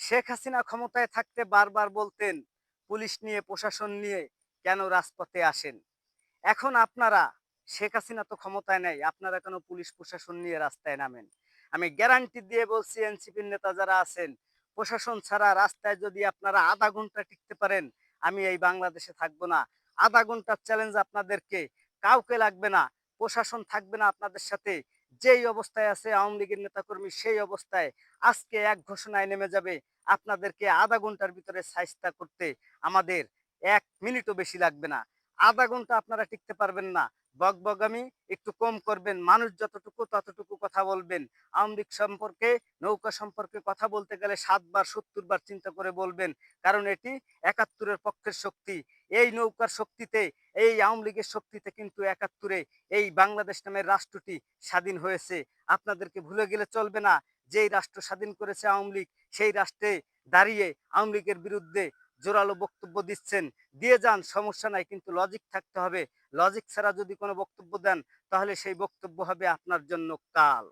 শেখ হাসিনা ক্ষমতায় থাকতে বারবার বলতেন, পুলিশ নিয়ে, প্রশাসন নিয়ে কেন রাজপথে আসেন? এখন আপনারা, শেখ হাসিনা তো ক্ষমতায় নেই, আপনারা কেন পুলিশ, প্রশাসন নিয়ে রাস্তায় নামেন? আমি গ্যারান্টি দিয়ে বলছি, এনসিপির নেতা যারা আছেন, প্রশাসন ছাড়া রাস্তায় যদি আপনারা আধা ঘণ্টা টিকতে পারেন, আমি এই বাংলাদেশে থাকব না। আধা ঘণ্টার চ্যালেঞ্জ আপনাদেরকে, কাউকে লাগবে না, প্রশাসন থাকবে না আপনাদের সাথে যেই অবস্থায় আছে, আওয়ামী লীগের নেতাকর্মী সেই অবস্থায় আজকে এক ঘোষণায় নেমে যাবে। আপনাদেরকে আধা ঘণ্টার ভিতরে সাইস্তা করতে আমাদের এক মিনিটও বেশি লাগবে না। আধা ঘণ্টা আপনারা টিকতে পারবেন না। বক বগামি একটু কম করবেন। মানুষ যতটুকু ততটুকু কথা বলবেন। আওয়ামী লীগ সম্পর্কে, নৌকা সম্পর্কে কথা বলতে গেলে সাতবার সত্তর বার চিন্তা করে বলবেন। কারণ এটি একাত্তরের পক্ষের শক্তি। এই নৌকার শক্তিতে, এই আওয়ামী লীগের শক্তিতে কিন্তু একাত্তরে এই বাংলাদেশ নামের রাষ্ট্রটি স্বাধীন হয়েছে। আপনাদেরকে ভুলে গেলে চলবে না, যেই রাষ্ট্র স্বাধীন করেছে আওয়ামী লীগ, সেই রাষ্ট্রে দাঁড়িয়ে আওয়ামী লীগের বিরুদ্ধে জোরালো বক্তব্য দিচ্ছেন। দিয়ে যান, সমস্যা নাই, কিন্তু লজিক থাকতে হবে। লজিক ছাড়া যদি কোনো বক্তব্য দেন, তাহলে সেই বক্তব্য হবে আপনার জন্য কাল।